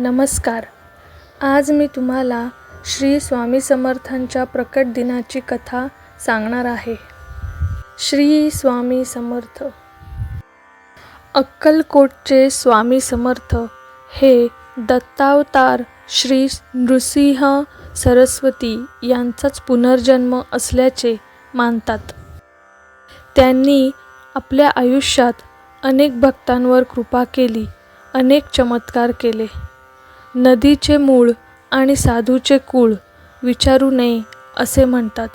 नमस्कार. आज मी तुम्हाला श्री स्वामी समर्थांच्या प्रकट दिनाची कथा सांगणार आहे. श्री स्वामी समर्थ. अक्कलकोटचे स्वामी समर्थ हे दत्तावतार श्री नृसिंह सरस्वती यांचाच पुनर्जन्म असल्याचे मानतात. त्यांनी आपल्या आयुष्यात अनेक भक्तांवर कृपा केली अनेक चमत्कार केले. नदीचे मूळ आणि साधूचे कूळ विचारू नये असे म्हणतात.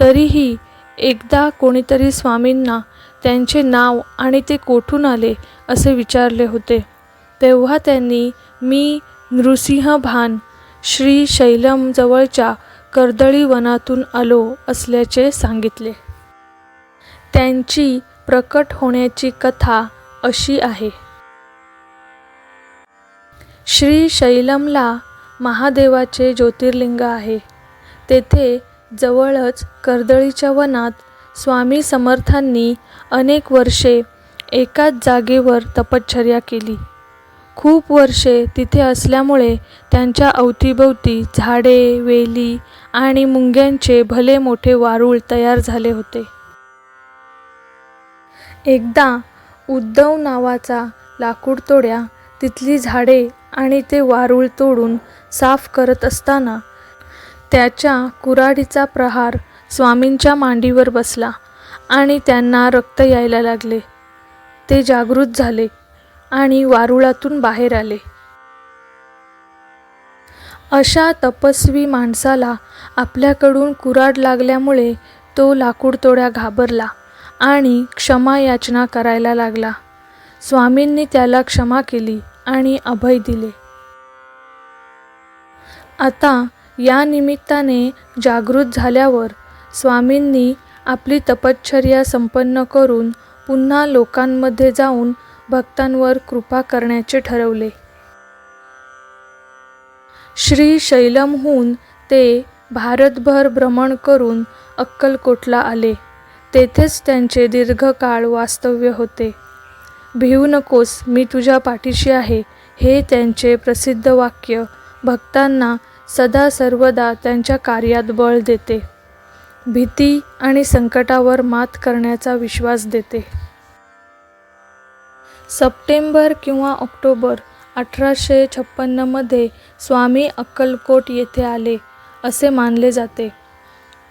तरीही एकदा कोणीतरी स्वामींना त्यांचे नाव आणि ते कोठून आले असे विचारले होते. तेव्हा त्यांनी मी नृसिंह भान श्री शैलम जवळच्या कर्दळी वनातून आलो असल्याचे सांगितले. त्यांची प्रकट होण्याची कथा अशी आहे. श्री शैलमला महादेवाचे ज्योतिर्लिंग आहे. तेथे जवळच कर्दळीच्या वनात स्वामी समर्थांनी अनेक वर्षे एकाच जागेवर तपश्चर्या केली. खूप वर्षे तिथे असल्यामुळे त्यांच्या अवतीभोवती झाडे वेली आणि मुंग्यांचे भले मोठे वारूळ तयार झाले होते. एकदा उद्धव नावाचा लाकूडतोड्या तिथली झाडे आणि ते वारूळ तोडून साफ करत असताना त्याच्या कुऱ्हाडीचा प्रहार स्वामींच्या मांडीवर बसला आणि त्यांना रक्त यायला लागले. ते जागृत झाले आणि वारुळातून बाहेर आले. अशा तपस्वी माणसाला आपल्याकडून कुऱ्हाड लागल्यामुळे तो लाकूडतोड्या घाबरला आणि क्षमा याचना करायला लागला. स्वामींनी त्याला क्षमा केली. आणि अभय दिले. आता या निमित्ताने जागृत झाल्यावर स्वामींनी आपली तपश्चर्या संपन्न करून पुन्हा लोकांमध्ये जाऊन भक्तांवर कृपा करण्याचे ठरवले. श्री शैलमहून ते भारतभर भ्रमण करून अक्कलकोटला आले. तेथेच त्यांचे दीर्घकाळ वास्तव्य होते. भिवू नकोस मी तुझ्या पाठीशी आहे हे त्यांचे प्रसिद्ध वाक्य. भक्तांना सदा सर्वदा त्यांच्या कार्यात बळ देते. भीती आणि संकटावर मात करण्याचा विश्वास देते. सप्टेंबर किंवा ऑक्टोबर अठराशे छप्पन्नमध्ये स्वामी अक्कलकोट येथे आले असे मानले जाते.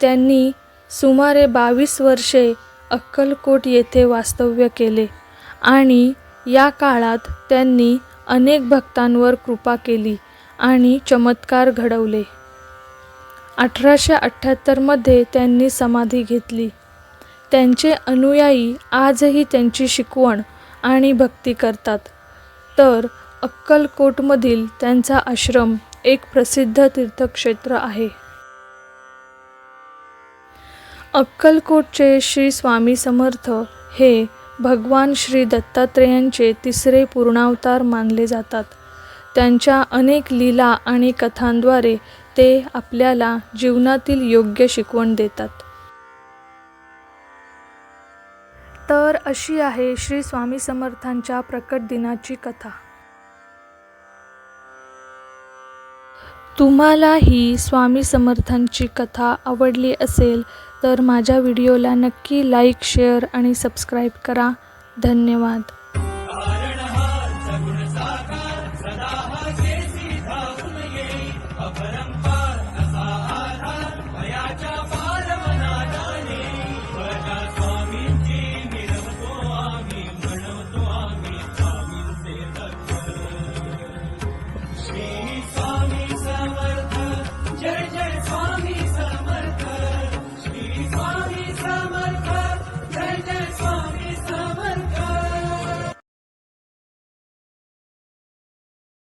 त्यांनी सुमारे बावीस वर्षे अक्कलकोट येथे वास्तव्य केले. आणि या काळात त्यांनी अनेक भक्तांवर कृपा केली आणि चमत्कार घडवले. अठराशे अठ्ठ्याहत्तरमध्ये त्यांनी समाधी घेतली. त्यांचे अनुयायी आजही त्यांची शिकवण आणि भक्ती करतात. तर अक्कलकोटमधील त्यांचा आश्रम एक प्रसिद्ध तीर्थक्षेत्र आहे. अक्कलकोटचे श्री स्वामी समर्थ हे भगवान श्री दत्तात्रेयांचे तिसरे पूर्णावतार मानले जातात. त्यांच्या अनेक लीला आणि कथांद्वारे ते आपल्याला जीवनातील योग्य शिकवण देतात. तर अशी आहे श्री स्वामी समर्थांच्या प्रकट दिनाची कथा. तुम्हाला ही स्वामी समर्थांची कथा आवडली असेल तर माझ्या व्हिडिओला नक्की लाईक शेअर आणि सबस्क्राईब करा. धन्यवाद.